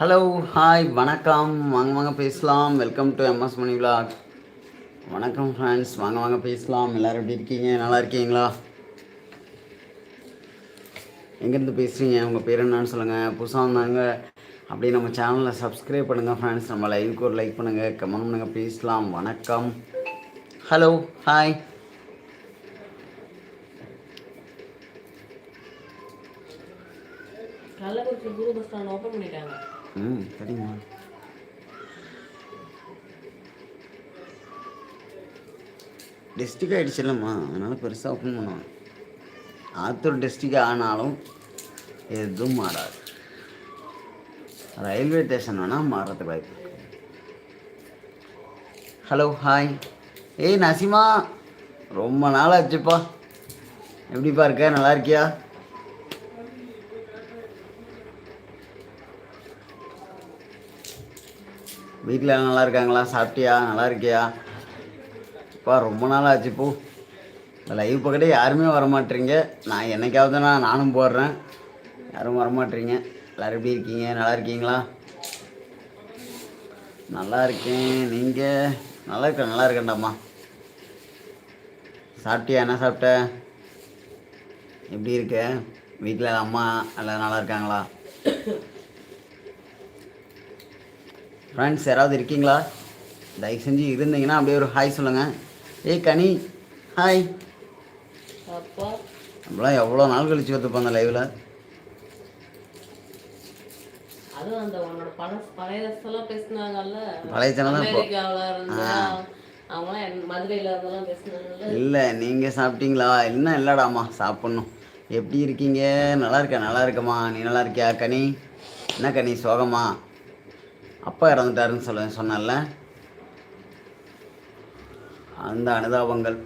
Hello hi வணக்கம். வாங்க வாங்க பேசலாம். Welcome to MS Mani vlog வணக்கம் ஃப்ரெண்ட்ஸ் வாங்க வாங்க பேசலாம். எல்லோரும் எப்படி இருக்கீங்க? நல்லா இருக்கீங்களா? எங்கேருந்து பேசுகிறீங்க உங்கள் பேர் என்னன்னு சொல்லுங்கள் புதுசாக வந்தாங்க அப்படியே நம்ம சேனலில் சப்ஸ்கிரைப் பண்ணுங்கள் ஃப்ரெண்ட்ஸ் நம்ம லைவுக்கு ஒரு லைக் பண்ணுங்கள் கமெண்ட் பண்ணுங்கள் பேசலாம். வணக்கம். Hello hi Kallakurichi Guru bus stand open பண்ணிட்டாங்க. ம் சரிம்மா. டிஸ்ட்ரிக் ஆகிடுச்சு இல்லைம்மா அதனால் பெருசாக ஓப்பன் பண்ணுவான் ஆத்தூர் டிஸ்ட்ரிக் ஆனாலும் எதுவும் மாறாது. ரயில்வே ஸ்டேஷன் வேணால் மாறதுக்கு வாய்ப்பு இருக்கு. ஹலோ ஹாய் ஏய் நசிமா. ரொம்ப நாள் ஆச்சுப்பா எப்படிப்பா இருக்க? நல்லா இருக்கியா? வீட்டில் எல்லாம் நல்லா இருக்காங்களா? சாப்பிட்டியா? நல்லா இருக்கியா? இப்போ ரொம்ப நாள் ஆச்சு இப்போ இந்த லைவ் பக்கத்தே யாருமே வரமாட்டீங்க நான் என்னைக்காவது நான் நானும் போடுறேன். யாரும் வரமாட்டீங்க எல்லோரும் எப்படி இருக்கீங்க? நல்லா இருக்கீங்களா? நல்லா இருக்கேன். நீங்கள் நல்லா இருக்கேன் நல்லா இருக்கேன்டாம்மா. சாப்பிட்டியா? என்ன சாப்பிட்ட? எப்படி இருக்க? வீட்டில் அம்மா எல்லாம் நல்லா இருக்காங்களா? ஃப்ரெண்ட்ஸ் யாராவது இருக்கீங்களா? தயவு செஞ்சு இருந்தீங்கன்னா அப்படியே ஒரு ஹாய் சொல்லுங்கள் ஏய் கனி. ஹாய் அப்பா. நம்மளாம் எவ்வளோ நாள் கழிச்சு வந்துப்போம் அந்த லைவில் பழைய இல்லை நீங்கள் சாப்பிட்டீங்களா? இன்னும் இல்லைடாம்மா சாப்பிட்ணும். எப்படி இருக்கீங்க? நல்லா இருக்கேன் நல்லா இருக்கம்மா. நீ நல்லா இருக்கியா கனி? என்ன கனி சோகமா? அப்பா இறந்துட்டாருன்னு சொல்ல சொன்னால அந்த அனுதாபங்கள்.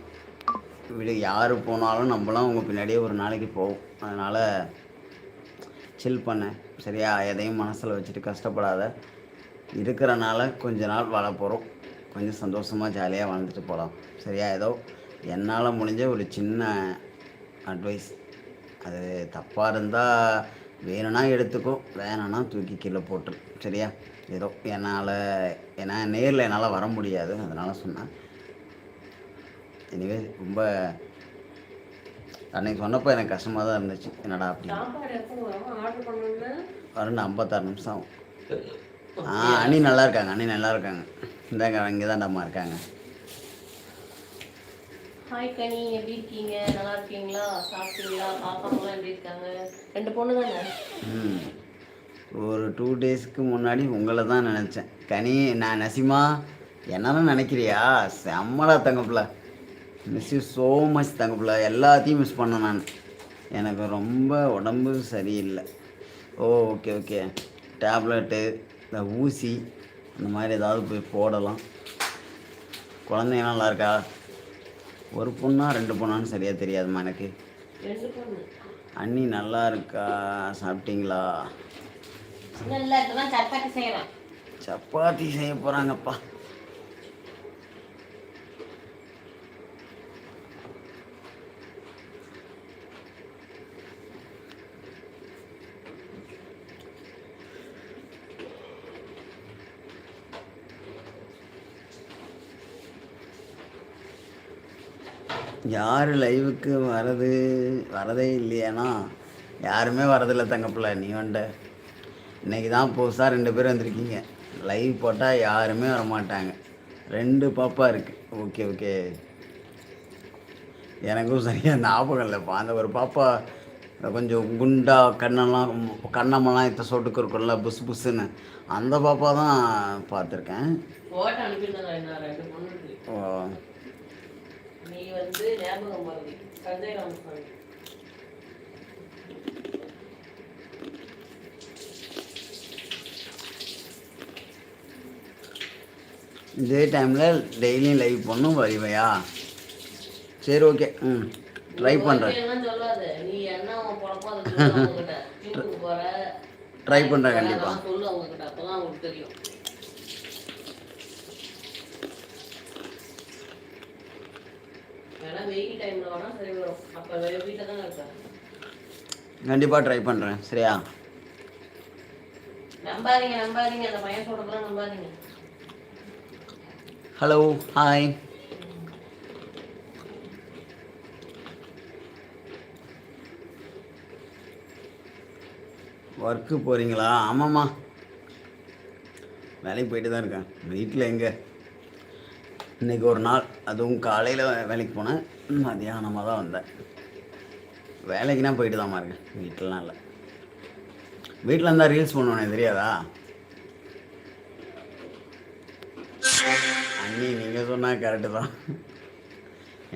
விடு யார் போனாலும் நம்மளாம் அவங்க பின்னாடியே ஒரு நாளைக்கு போகும் அதனால் சில் பண்ண. சரியா? எதையும் மனசில் வச்சுட்டு கஷ்டப்படாத. இருக்கிறனால கொஞ்ச நாள் வாழ போகிறோம் கொஞ்சம் சந்தோஷமாக ஜாலியாக வாழ்ந்துட்டு போகலாம் சரியா? ஏதோ என்னால் முடிஞ்ச ஒரு சின்ன அட்வைஸ் அது தப்பாக இருந்தால் வேணும்னா எடுத்துக்கோ. வேணும்னா தூக்கி கீழே போட்டுரு. சரியா? ஏதோ என்னால் ஏன்னா நேரில் என்னால் வர முடியாது அதனால் சொன்னேன். எனிவே ரொம்ப அன்னைக்கு சொன்னப்போ எனக்கு கஷ்டமாக தான் இருந்துச்சு. என்னடா அப்படி? சாப்பாடு எப்போ வரும்? ஆர்டர் பண்ணணும்னா? ரெண்டு ஐம்பத்தாறு நிமிஷம் ஆகும். ஆ அண்ணி நல்லா இருக்காங்க அண்ணி நல்லா இருக்காங்க. இந்தாங்க இங்கே தான் இருக்காங்க. ஹாய் கனி. எப்படி இருக்கீங்க? நல்லா இருக்கீங்களா? சாப்பிட்டீங்களா? பாப்பாங்களாம் எப்படி இருக்காங்க? ரெண்டு பொண்ணு தானே ம். ஒரு டூ டேஸ்க்கு முன்னாடி உங்களை தான் நினச்சேன். கனி நான் நசிமா என்னன்னு நினைக்கிறியா? செம்மடா தங்கப்பிள்ள மிஸ் யூ ஸோ மச் தங்கப்பிள்ள எல்லாத்தையும் மிஸ் பண்ணேன் நான். எனக்கு ரொம்ப உடம்பு சரியில்லை. ஓ ஓகே ஓகே டேப்லெட்டு இந்த ஊசி அந்த மாதிரி ஏதாவது போய் போடலாம். குழந்தைங்க நல்லா இருக்கா? ஒரு பொண்ணா ரெண்டு பொண்ணான்னு சரியாக தெரியாதும்மா எனக்கு. அண்ணி நல்லா இருக்கா? சாப்பிட்டீங்களா? சப்பாத்தி செய்கிறேன் சப்பாத்தி செய்ய போகிறாங்கப்பா யார் லைவுக்கு வரது வரதே இல்லையானா யாருமே வரதில்லை தங்கப்பிள்ள நீ வந்துட்ட இன்னைக்கு தான் புதுசாக ரெண்டு பேர் வந்திருக்கீங்க. லைவ் போட்டால் யாருமே வர மாட்டாங்க ரெண்டு பாப்பா இருக்குது ஓகே ஓகே எனக்கும் சரியாக ஞாபகம் இல்லைப்பா அந்த ஒரு பாப்பா கொஞ்சம் குண்டா கண்ணெல்லாம் கண்ணமெல்லாம் இத்த சொட்டுக்கு இருக்கும்ல புஸ் புஸ்ஸுன்னு அந்த பாப்பா தான் பார்த்துருக்கேன். ஓ, நீ வந்து ஞாபகம் இதே டைமில் டெய்லியும் லைவ் பண்ணும் வருவையா சரி ஓகே ம். ட்ரை பண்ணுறேன் ட்ரை பண்ணுறேன் கண்டிப்பாக கண்டிப்பாக ட்ரை பண்ணுறேன் சரியா? நம்பாதீங்க நம்பாதீங்க. அந்த பையன் சொல்றதெல்லாம் நம்பாதீங்க. ஹலோ ஹாய் ஒர்க்கு போகிறீங்களா ஆமாம்மா. வேலைக்கு போயிட்டு தான் இருக்கேன். வீட்டில் எங்கே? இன்றைக்கி ஒரு நாள். அதுவும் காலையில் வேலைக்கு போனேன். மதியானமாக தான் வந்தேன். வேலைக்குனா போயிட்டு தான்மா இருக்கேன். வீட்டிலலாம் இல்லை. வீட்டில் இருந்தால் ரீல்ஸ் பண்ணுவேனே தெரியாதா அண்ணி நீங்கள் சொன்னால் கரெக்டு தான்.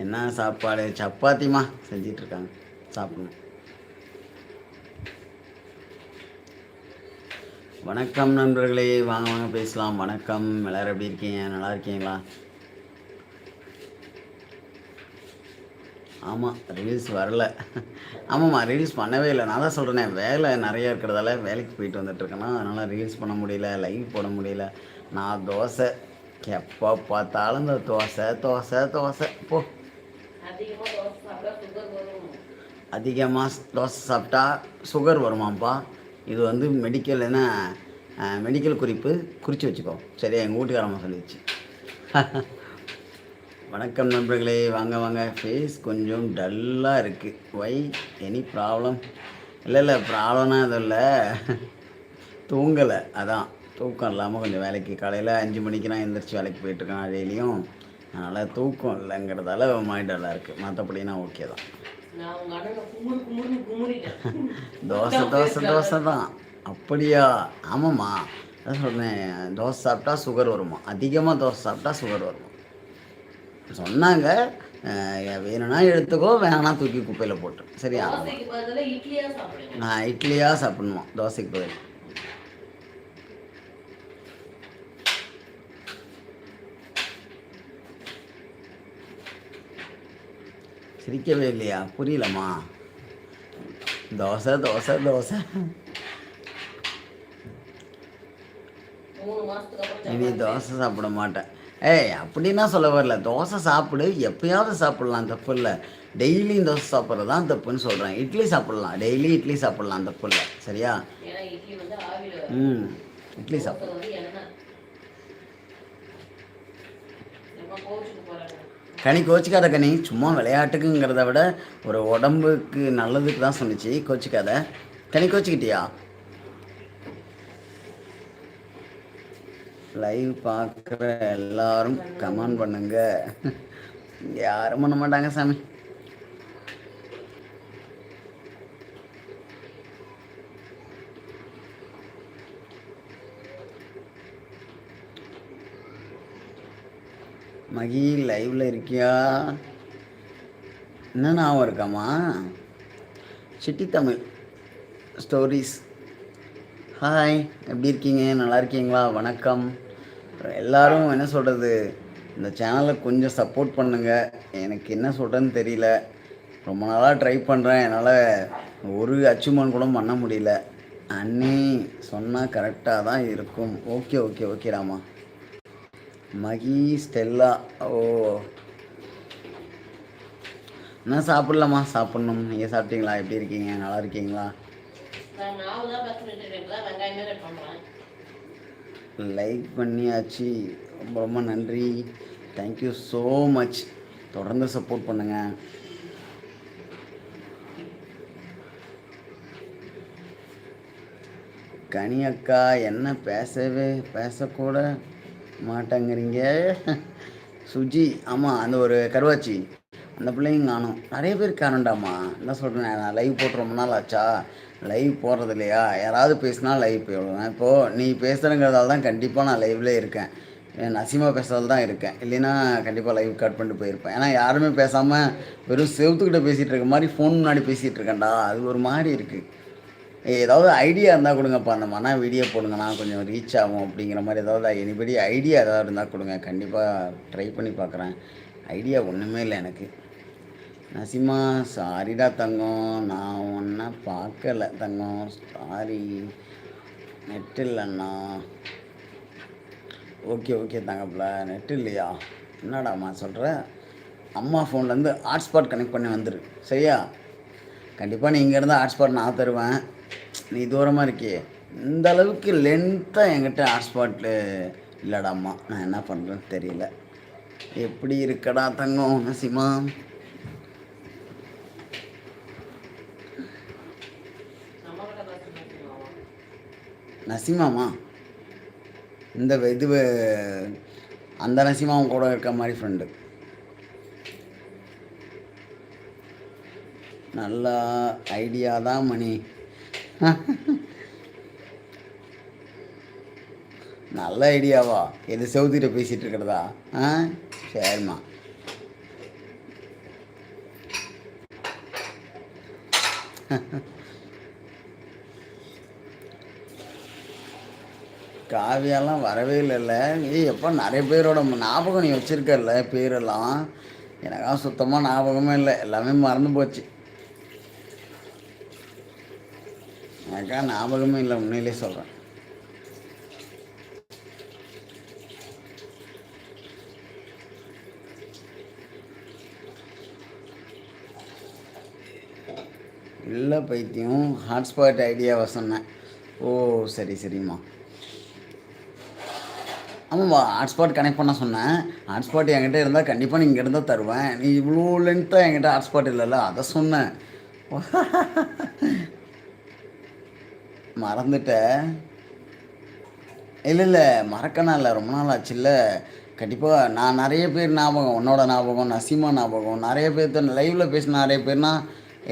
என்ன சாப்பாடு? சப்பாத்திமா செஞ்சிட்ருக்காங்க. சாப்பிடணும். வணக்கம் நண்பர்களே. வாங்க வாங்க பேசலாம். வணக்கம். எல்லோரும் எப்படி இருக்கீங்க? நல்லா இருக்கீங்களா? ஆமாம் ரீல்ஸ் வரல. ஆமாம்மா ரீல்ஸ் பண்ணவே இல்லை. நான் தான் சொல்கிறேனே வேலை நிறையா இருக்கிறதால வேலைக்கு போயிட்டு வந்துட்டுருக்கேன்னா அதனால் ரீல்ஸ் பண்ண முடியல லைவ் போட முடியல. நான் தோசை எப்போ பார்த்தாலும் இந்த தோசை தோசை தோசை. போ. அதிகமாக தோசை சாப்பிட்டா சுகர் வருமாப்பா இது வந்து மெடிக்கல் என்ன மெடிக்கல் குறிப்பு. குறித்து வச்சுக்கோ. சரியா? எங்கள் வீட்டுக்காரம்மா சொல்லிடுச்சு. வணக்கம் நண்பர்களே. வாங்க வாங்க. ஃபேஸ் கொஞ்சம் டல்லாக இருக்குது ஒய் எனி ப்ராப்ளம் இல்லை இல்லை ப்ராப்ளம்னா எதுவும் இல்லை. தூங்கலை. அதான். தூக்கம் இல்லாமல் கொஞ்சம் வேலைக்கு காலையில் அஞ்சு மணிக்கு நான் எந்திரிச்சு வேலைக்கு போயிட்டுருக்கேன் டெய்லியும் அதனால் தூக்கம் இல்லைங்கிறதால மாதிரி டல்லாக இருக்குது மற்றபடினா ஓகே தான். தோசை தோசை தோசை தான். அப்படியா? ஆமாம்மா. அதான் சொன்னேன். தோசை சாப்பிட்டா சுகர் வருமா? அதிகமாக தோசை சாப்பிட்டா சுகர் வருமா? சொன்னாங்க. வேணும்னா எடுத்துக்கோ வேணாம்னா தூக்கி குப்பையில் போட்டு. சரியா? நான் இட்லியாக சாப்பிடணுமா? தோசைக்கு பதில். சிரிக்கவே இல்லையா? புரியலம்மா. தோசை தோசை தோசை. இனி. தோசை சாப்பிட மாட்டேன். ஏய் அப்படின்னா சொல்ல வரல. தோசை சாப்பிடு. எப்பயாவது சாப்பிடலாம் தப்பு இல்லை டெய்லியும் தோசை சாப்பிட்றது தான் தப்புன்னு சொல்கிறேன் இட்லி சாப்பிடலாம். டெய்லி இட்லி சாப்பிடலாம் தப்பு இல்லை சரியா. ம். இட்லி சாப்பிடு. கனி கோச்சிக்காத கனி சும்மா விளையாட்டுக்குங்கிறத விட ஒரு உடம்புக்கு நல்லதுக்கு தான் சொன்னிச்சு கோச்சிக்காத. கனி கோச்சிக்கிட்டியா? லைவ் பார்க்குற எல்லாரும் கமெண்ட் பண்ணுங்க. யாரும் பண்ண மாட்டாங்க சாமி. மகி லைவ்ல இருக்கியா? என்ன ஞாபகம் இருக்காமா சிட்டி தமிழ் ஸ்டோரிஸ் ஹாய் எப்படி இருக்கீங்க? நல்லா இருக்கீங்களா? வணக்கம். எல்லாரும் என்ன சொல்கிறது இந்த சேனலை கொஞ்சம் சப்போர்ட் பண்ணுங்கள் எனக்கு என்ன சொல்கிறேன்னு தெரியல. ரொம்ப நாளாக ட்ரை பண்ணுறேன் என்னால் ஒரு அச்சீவ்மெண்ட் கூட பண்ண முடியல. அண்ணி சொன்னால் கரெக்டாக தான் இருக்கும். Okay okay okay Rama Mahi Stella. ஓ. என்ன சாப்பிட்லாமா? சாப்பிட்ணும். நீங்கள் சாப்பிட்டீங்களா? எப்படி இருக்கீங்க? நல்லா இருக்கீங்களா? நான் லைக் பண்ணியாச்சு. ரொம்ப ரொம்ப நன்றி. தேங்க்யூ ஸோ மச் தொடர்ந்து சப்போர்ட் பண்ணுங்கள் கனி அக்கா என்ன பேசவே பேசக்கூட மாட்டேங்கிறீங்க. சுஜி ஆமாம் அந்த ஒரு கருவாச்சி. அந்த பிள்ளைங்க காணும். நிறைய பேர் காணுண்டாமா என்ன சொல்கிறேன் நான் லைவ் போட்டு ரொம்ப நாள் ஆச்சா? லைவ் போடுறது இல்லையா? யாராவது பேசினா லைவ் போயிடுவேன் இப்போது நீ பேசுகிறங்கிறதால தான் கண்டிப்பாக நான் லைவ்ல இருக்கேன். ஏன் நசிமா பேசுறதால தான் இருக்கேன். இல்லைன்னா கண்டிப்பாக லைவ் கட் பண்ணிட்டு போயிருப்பேன். ஏன்னா யாருமே பேசாமல் வெறும் செவத்துக்கிட்ட பேசிகிட்டு இருக்க மாதிரி ஃபோன் முன்னாடி பேசிகிட்டு இருக்கேன்டா. அது ஒரு மாதிரி இருக்குது ஏதாவது ஐடியா இருந்தால் கொடுங்கப்பா. அந்த மன வீடியோ போடுங்கண்ணா கொஞ்சம் ரீச் ஆகும் அப்படிங்கிற மாதிரி ஏதாவது எனிபடி ஐடியா ஏதாவது இருந்தால் கொடுங்க. கண்டிப்பாக ட்ரை பண்ணி பார்க்குறேன். ஐடியா ஒன்றுமே இல்லை எனக்கு. நசிமா சாரிடா தங்கம். நான் ஒன்றா பார்க்கல தங்கம். சாரி நெட் இல்லைண்ணா. ஓகே ஓகே தங்கப்பில். நெட் இல்லையா? என்னடாம்மா சொல்கிற அம்மா ஃபோன்லேருந்து ஹாட்ஸ்பாட் கனெக்ட் பண்ணி வந்துரு. சரியா? கண்டிப்பாக நீ இங்கேருந்து ஹாட்ஸ்பாட் நான் தருவேன். நீ தூரமாக இருக்கியே. இந்த அளவுக்கு லென்த்தாக என்கிட்ட ஹாட்ஸ்பாட்டு இல்லடாம்மா நான் என்ன பண்ணுறேன்னு தெரியல. எப்படி இருக்கடா தங்கம் நசிமா? நசிமாமா இந்த இது அந்த நசிமாவும் கூட இருக்க மாதிரி ஃப்ரெண்டு நல்லா ஐடியா தான் மணி. நல்ல ஐடியாவா? எது செவுத்திட்ட பேசிகிட்டு இருக்கிறதா? ஆ சரிம்மா. காவியெல்லாம் வரவே இல்லைல்ல. நீ எப்போ நிறைய பேரோட ஞாபகம் நீ வச்சுருக்கல பேரெல்லாம்? எனக்கா சுத்தமாக ஞாபகமே இல்லை. எல்லாமே மறந்து போச்சு. எனக்கா ஞாபகமே இல்லை உண்மையிலே சொல்கிறேன் இல்லை பைத்தியம் ஹாட்ஸ்பாட் ஐடியாவை சொன்னேன். ஓ சரி சரிம்மா. ஆமாம்மா ஹாட்ஸ்பாட் கனெக்ட் பண்ண சொன்னேன். ஹாட்ஸ்பாட் என்கிட்ட இருந்தால் கண்டிப்பாக நீ இங்கே இருந்தால் தருவேன். நீ இவ்வளோ லென்த்தாக என்கிட்ட ஹாட்ஸ்பாட் இல்லைல்ல அதை சொன்னேன். மறந்துட்டேன். இல்லை இல்லை மறக்கணும் இல்லை. ரொம்ப நாள் ஆச்சுல்ல கண்டிப்பாக நான் நிறைய பேர் ஞாபகம் உன்னோட ஞாபகம் நசீமா ஞாபகம் நிறைய பேர்த்த லைவில் பேசின நிறைய பேர்னா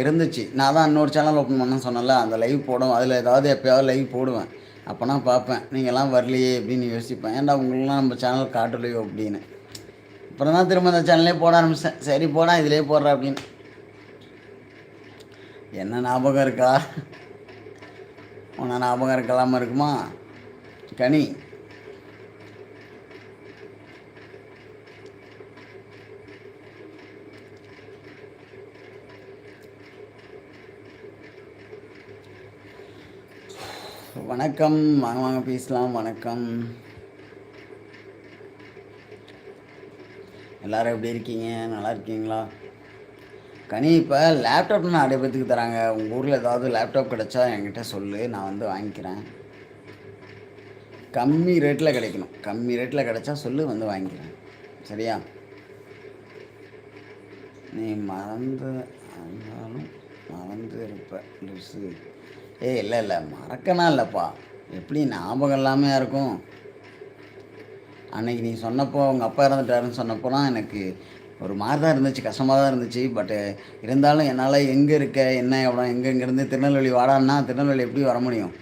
இருந்துச்சு. நான் தான் இன்னொரு சேனல் ஓப்பன் பண்ணேன்னு சொன்னல அந்த லைவ் போடுவேன் அதில் ஏதாவது எப்போயாவது லைவ் போடுவேன். அப்போனா பார்ப்பேன். நீங்கள்லாம் வரலையே அப்படின்னு யோசிப்பேன். ஏன்டா உங்களெலாம் நம்ம சேனல் காட்டலையோ அப்படின்னு. அப்புறம் தான் திரும்ப அந்த சேனல்லே போட ஆரம்பித்தேன் சரி போடா இதிலே போடுறேன் அப்படின்னு. என்ன ஞாபகம் இருக்கா? உன்னை ஞாபகம் இருக்கலாமல் இருக்குமா? கனி. வணக்கம். வாங்க வாங்க பேசலாம். வணக்கம். எல்லாரும் எப்படி இருக்கீங்க? நல்லா இருக்கீங்களா? கனி இப்போ லேப்டாப் நிறைய பேத்துக்கு தராங்க. உங்கள் ஊரில் ஏதாவது லேப்டாப் கிடைச்சா என்கிட்ட சொல்லு. நான் வந்து வாங்கிக்கிறேன். கம்மி ரேட்டில் கிடைக்கணும். கம்மி ரேட்டில் கிடைச்சா சொல்லு வந்து வாங்கிக்கிறேன். சரியா? நீ மறந்து இருந்தாலும் மறந்து இருப்ப லூசு. ஏய் இல்லை இல்லை. மறக்கனா இல்லைப்பா. எப்படி ஞாபகம் இல்லாமையாக இருக்கும்? அன்னைக்கு நீ சொன்னப்போ உங்கள் அப்பா இறந்துட்டாருன்னு சொன்னப்போலாம் எனக்கு ஒரு மாதிரி தான் இருந்துச்சு கஷ்டமாக தான் இருந்துச்சு. பட்டு இருந்தாலும் என்னால் எங்கே இருக்க என்ன எவ்வளோ எங்கே இங்கேருந்து திருநெல்வேலி வாடான்னா திருநெல்வேலி எப்படி வர முடியும்?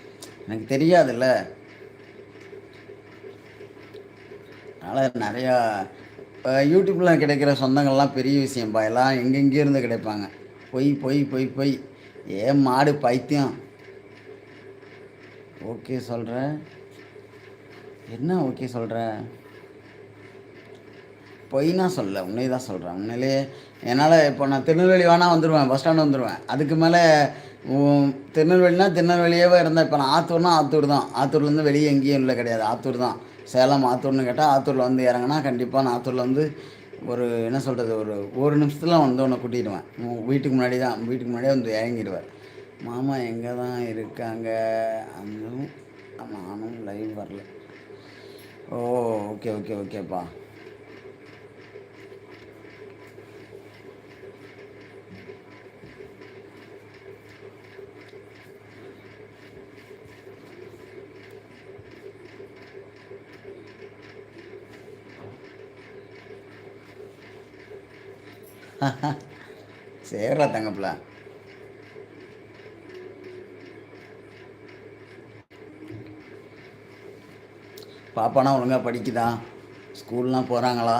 எனக்கு தெரியாதுல்ல. அதனால் நிறையா இப்போ யூடியூப்பில் கிடைக்கிற சொந்தங்கள்லாம் பெரிய விஷயம்ப்பா எல்லாம் எங்கெங்கே இருந்து கிடைப்பாங்க. பொய் பொய் பொய் பொய். ஏன் மாடு பைத்தியம்? ஓகே சொல்கிற என்ன ஓகே சொல்கிற பொய்னா சொல்ல உண்மையை தான் சொல்கிறேன் உண்மையிலே என்னால் இப்போ நான் திருநெல்வேலி வேணால் வந்துடுவேன் பஸ் ஸ்டாண்டு வந்துடுவேன் அதுக்கு மேலே திருநெல்வேலினா திருநெல்வேலியாகவே இருந்தேன் இப்போ நான் ஆத்தூர்னா ஆத்தூர் தான். ஆத்தூர்லேருந்து வெளியே எங்கேயும் இல்லை கிடையாது ஆத்தூர் தான். சேலம் ஆத்தூர்னு கேட்டால் ஆத்தூரில் வந்து இறங்குனா கண்டிப்பாக நான் ஆத்தூரில் வந்து ஒரு என்ன சொல்கிறது ஒரு ஒரு நிமிஷத்தில் வந்து உன்னை கூட்டிடுவேன். வீட்டுக்கு முன்னாடி தான் வீட்டுக்கு முன்னாடியே வந்து இறங்கிடுவேன். மாமா எங்கே தான் இருக்காங்க? அந்த நானும் லைவ் வரல. ஓ ஓகே ஓகே ஓகேப்பா சேர்றா தங்கப்பில. பாப்பானா ஒழுங்காக படிக்குதா? ஸ்கூல்லாம் போகிறாங்களா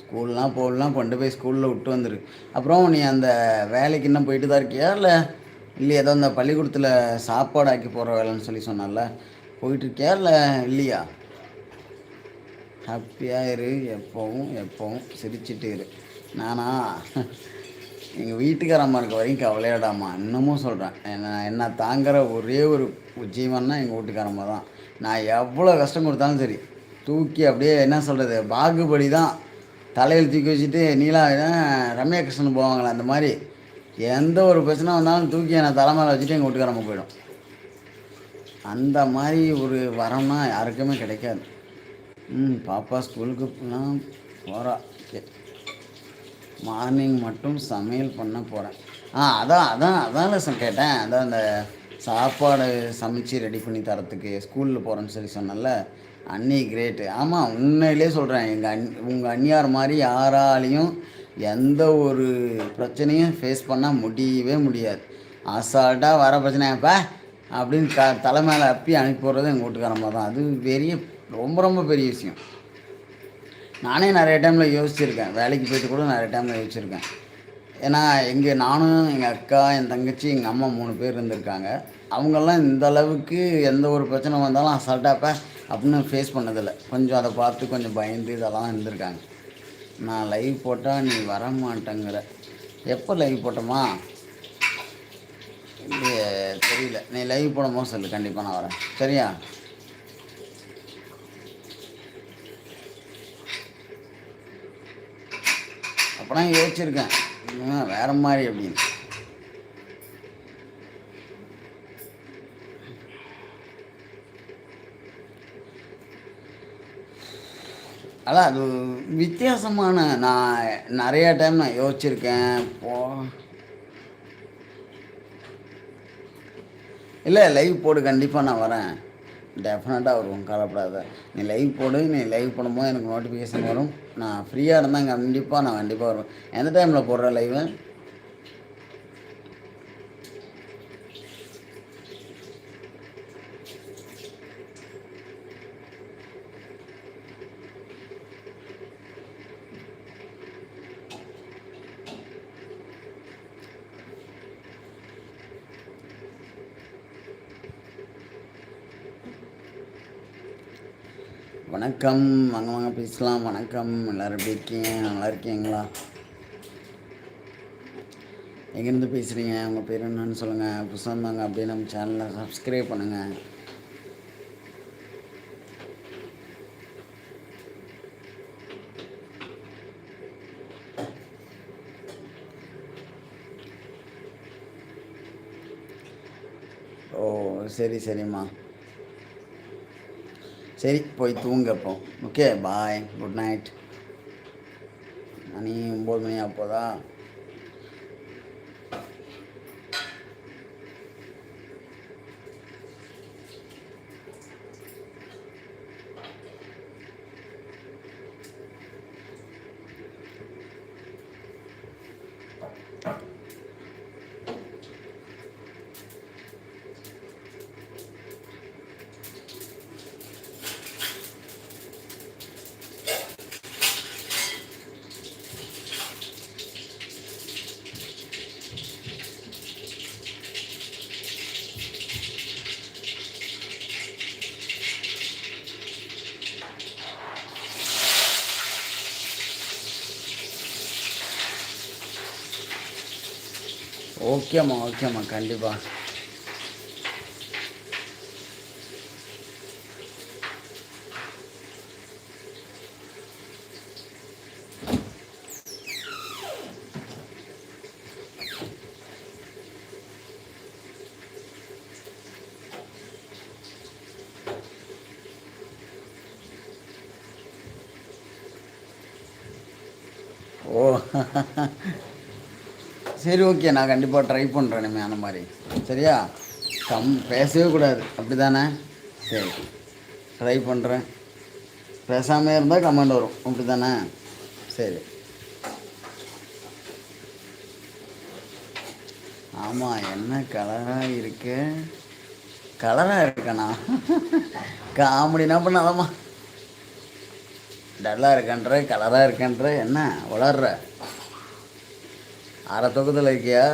ஸ்கூல்லாம் போகலாம் கொண்டு போய் ஸ்கூலில் விட்டு வந்துரு. அப்புறம் நீ அந்த வேலைக்கு இன்னும் போயிட்டு தான் இருக்கியா? இல்லை இல்லை ஏதோ அந்த பள்ளிக்கூடத்தில் சாப்பாடு ஆக்கி போகிற வேலைன்னு சொல்லி சொன்னால போயிட்டுருக்கியா? இல்லை இல்லையா? ஹாப்பியாக இரு எப்போவும் எப்போவும் சிரிச்சிட்டு இரு. நானா? எங்கள் வீட்டுக்காரம்மா இருக்க வரைக்கும் கவலையாடாம்மா. இன்னமும் சொல்கிறேன் என்ன என்ன தாங்குற ஒரே ஒரு ஜீவன்னா எங்கள் வீட்டுக்காரம்மா தான். நான் எவ்வளோ கஷ்டம் கொடுத்தாலும் சரி தூக்கி அப்படியே என்ன சொல்கிறது பாகுபடி தான் தலையில் தூக்கி வச்சுட்டு நீலா ரம்யா கிருஷ்ணன் போவாங்களே அந்த மாதிரி எந்த ஒரு பிரச்சனை வந்தாலும் தூக்கி என்னை தலை மேலே வச்சுட்டு எங்கள் வீட்டுக்காரம்மா போயிடும். அந்த மாதிரி ஒரு வரம்னா யாருக்குமே கிடைக்காது. ம் பாப்பா ஸ்கூலுக்கு போகலாம் போகிறா மார்னிங் மட்டும் சமையல் பண்ண போகிறேன் ஆ அதான் அதான் அதான் லெசன் கேட்டேன். அதான் அந்த சாப்பாடு சமைச்சு ரெடி பண்ணி தரத்துக்கு ஸ்கூலில் போகிறேன்னு சொல்லி சொன்னல அண்ணி கிரேட்டு ஆமாம் உண்மையிலே சொல்கிறேன் எங்கள் அண் உங்கள் அண்ணியார் மாதிரி யாராலையும் எந்த ஒரு பிரச்சனையும் ஃபேஸ் பண்ணால் முடியவே முடியாது. அசால்ட்டாக வர பிரச்சனையாப்பா அப்படின்னு க தலை மேலே அப்பி அனுப்பி போடுறது எங்கள் வீட்டுக்காரம்மா தான். அது பெரிய ரொம்ப ரொம்ப பெரிய விஷயம். நானே நிறைய டைமில் யோசிச்சிருக்கேன். வேலைக்கு போயிட்டு கூட நிறைய டைமில் யோசிச்சிருக்கேன். ஏன்னா எங்கள் நானும் எங்கள் அக்கா என் தங்கச்சி எங்கள் அம்மா மூணு பேர் இருந்திருக்காங்க. அவங்கெல்லாம் இந்த அளவுக்கு எந்த ஒரு பிரச்சனை வந்தாலும் அசால்ட்டாப்ப அப்படின்னு ஃபேஸ் பண்ணதில்லை. கொஞ்சம் அதை பார்த்து கொஞ்சம் பயந்து இதெல்லாம் இருந்திருக்காங்க. நான் லைவ் போட்டால் நீ வர மாட்டேங்கிற. எப்போ லைவ் போட்டோமா? இல்லையே தெரியல. நீ லைவ் போடும்போது சொல்லு. கண்டிப்பாக நான் வரேன். சரியா? அப்போலாம் யோசிச்சிருக்கேன். இன்னும் வேற மாதிரி அப்படின்னு. அதான் அது வித்தியாசமான நான் நிறைய டைம் நான் யோசிச்சிருக்கேன். போ. இல்லை லைவ் போடு கண்டிப்பாக நான் வரேன். டெஃபினட்டாக வருவோம் கவலைப்படாத. நீ லைவ் போடு நீ லைவ் போடும்போது எனக்கு நோட்டிஃபிகேஷன் வரும். நான் ஃப்ரீயாக இருந்தால் கண்டிப்பாக நான் கண்டிப்பாக வருவேன். எந்த டைமில் போடுற லைவு வணக்கம். வாங்க வாங்க பேசலாம். வணக்கம். எல்லோரும் எப்படி இருக்கீங்க? நல்லா இருக்கீங்களா? எங்கேருந்து பேசுகிறீங்க உங்கள் பேர் என்னன்னு சொல்லுங்கள் புதுசாக இருந்தாங்க அப்படியே நம்ம சேனலை சப்ஸ்கிரைப் பண்ணுங்கள் ஓ சரி சரிம்மா. சரி போய் தூங்க ஓகே பாய் குட் நைட் மணி ஒம்பது மணி அப்போதா ஓகேம்மா ஓகேம்மா கண்டிப்பாக ஓ சரி ஓகே நான் கண்டிப்பாக ட்ரை பண்ணுறேன் இனிமே அந்த மாதிரி. சரியா? கம் பேசவே கூடாது. அப்படி தானே சரி. ட்ரை பண்ணுறேன் பேசாமல் இருந்தால் கமெண்ட் வரும். அப்படி தானே சரி. ஆமாம் என்ன கலராக இருக்கு? கலராக இருக்கண்ணா காமெடினா பண்ணாதம்மா டல்லாக இருக்கன்ற கலராக இருக்கன்ற என்ன? வளர்ற அரை தூக்கத்தில் இருக்கியா?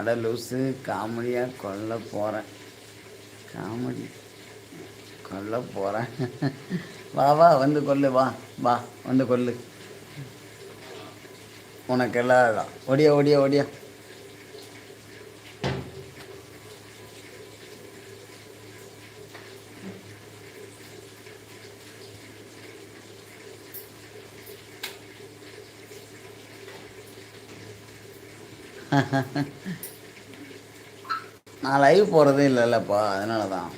அட லூஸு காமெடியாக கொல்ல போகிறேன் காமெடி. கொல்ல போகிறேன் வா வா வந்து கொல்லு வா வா வந்து கொல்லு. உனக்கு எல்லாம் ஒடியா ஒடியா ஒடியா நான் லைவ் போகிறதே இல்லைல்லப்பா அதனால தான்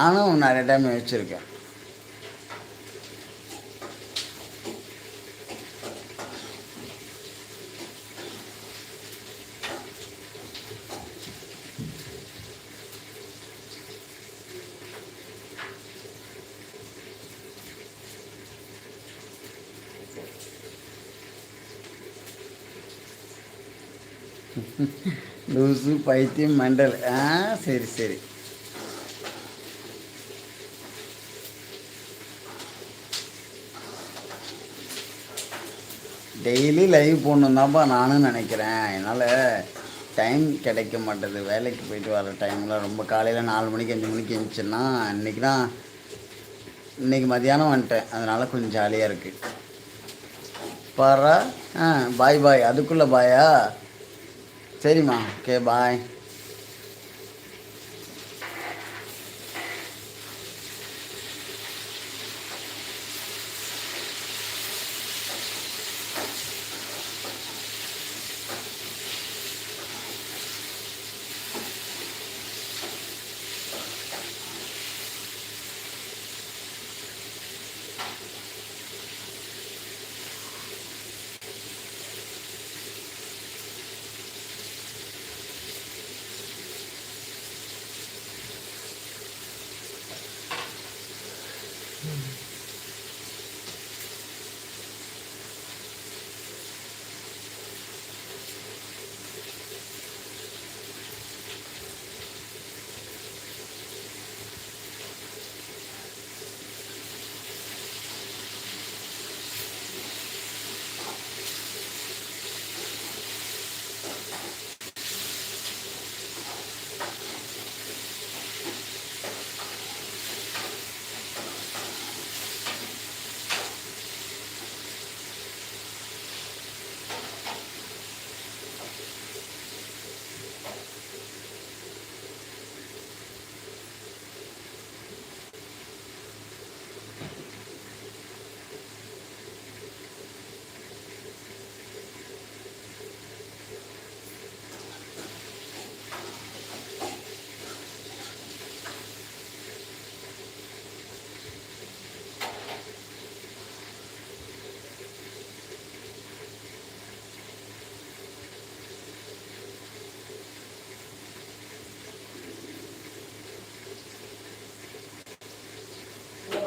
நானும் நிறைய டைம் வச்சுருக்கேன் லூசு பைத்தியம் மண்டல். ஆ சரி சரி. டெய்லி லைவ் போடணும் தான்ப்பா நானும் நினைக்கிறேன். என்னால் டைம் கிடைக்க மாட்டேது. வேலைக்கு போயிட்டு வர டைமில் ரொம்ப காலையில் நாலு மணிக்கு அஞ்சு மணிக்கு இருந்துச்சுன்னா இன்றைக்கி தான் இன்றைக்கி மதியானம் வந்துட்டேன். அதனால் கொஞ்சம் ஜாலியாக இருக்குது பாரா? ஆ பாய் பாய் அதுக்குள்ளே பாயா சரிம்மா. ஓகே பாய்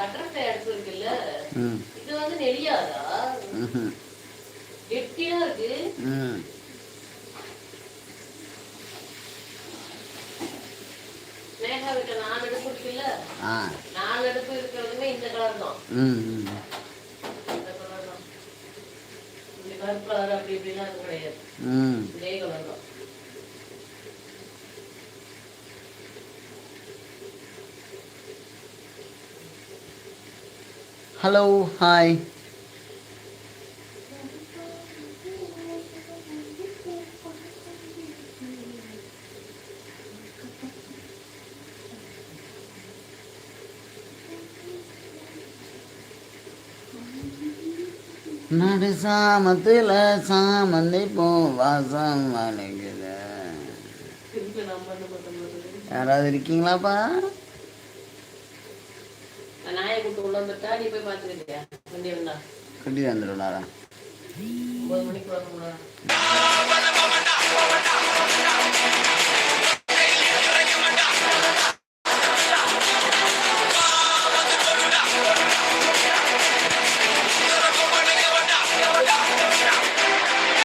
பட்டர்ஃப்ளை அடுப்பு இருக்குல்ல இது வந்து நெளியாதா. கெட்டியா இருக்கு. மேகா வீட்டுல நாலு அடுப்பு இருக்குல்ல? நாலு அடுப்பு இருக்கிறதுமே இந்த கலர் தான் ம் ம் இந்த கலர் தான் இந்த கருப்பு கலர் அப்படி இப்படிலாம் எதுவும் கிடையாது ம் இதே கலர் தான் ஹலோ ஹாய் நடு சாமத்தில் சாமந்தி பூ வாசம் அடைக்குது யாராவது இருக்கீங்களாப்பா? கூட்டு உள்ள வந்துட்டா நீ போய் பார்த்துக்கிட்டியா? வண்டி வந்தா? கட்டி வந்துடுறாரா ஒன்பது மணிக்கு வரணும்ல